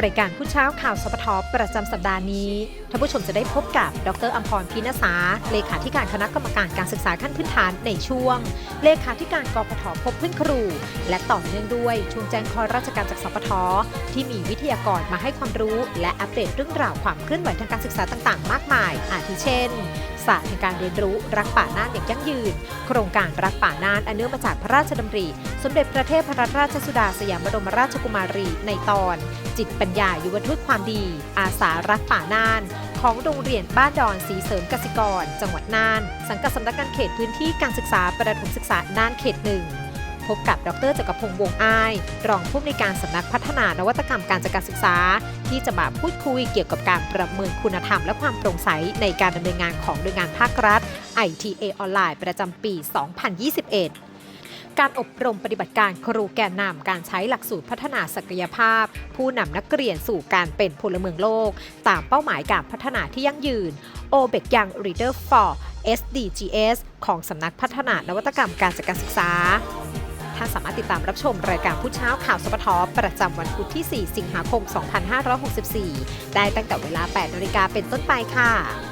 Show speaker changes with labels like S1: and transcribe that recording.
S1: รายการผู้เช้าข่าวสปทประจำสัปดาห์นี้ท่านผู้ชมจะได้พบกับ ดรอัมพรพินสาเลขาธิการคณะกรรมการการศึกษาขั้นพื้นฐานในช่วง เลขาธิการกพทพบเพื่อนครู และต่อเนื่องด้วยช่วงแจ้งข้อราชการจากสปทที่มีวิทยากรมาให้ความรู้ และอัปเดตเรื่องราวความเคลื่อนไหวทางการศึกษาต่าง ๆ มากมาย อาทิเช่นศาสตร์แห่งการเรียนรู้รักป่าน่านอย่างยั่งยืน โครงการรักป่าน่านอันเนื่องมาจากพระราชดำริ สมเด็จพระเทพรัตนราชสุดาสยามบรมราชกุมารีในตอน จิตปัญญายุวทูตความดี อาสารักป่าน่านของโรงเรียนบ้านดอนสีเสริมกสิกร จังหวัดน่าน สังกัดสำนักงานเขตพื้นที่การศึกษาประถมศึกษาน่านเขตหนึ่ง พบกับดรจักรพงษ์วงอ้าย รองผู้อำนวยการสำนักพัฒนานวัตกรรมการจัดการศึกษา ที่จะมาพูดคุยเกี่ยวกับการประเมินคุณธรรม และความโปร่งใสในการดำเนินงานของหน่วยงานภาครัฐ ITA ออนไลน์ประจำปี 2021การอบรมปฏิบัติการครูแกนนำการใช้หลักสูตรพัฒนาศักยภาพ ผู้นำนักเรียนสู่การเป็นพลเมืองโลก ตามเป้าหมายการพัฒนาที่ยั่งยืน o b e c Young Reader for SDGs ของสำนักพัฒนานวัตกรรมการจัดการศึกษาานสามารถติดตามรับชมรายการผู้เช้าข่าวสปทประจำวันพุธที่ 4 สิงหาคม 2564 ได้ตั้งแต่เวลา 8นาฬิกาเป็นต้นไปค่ะ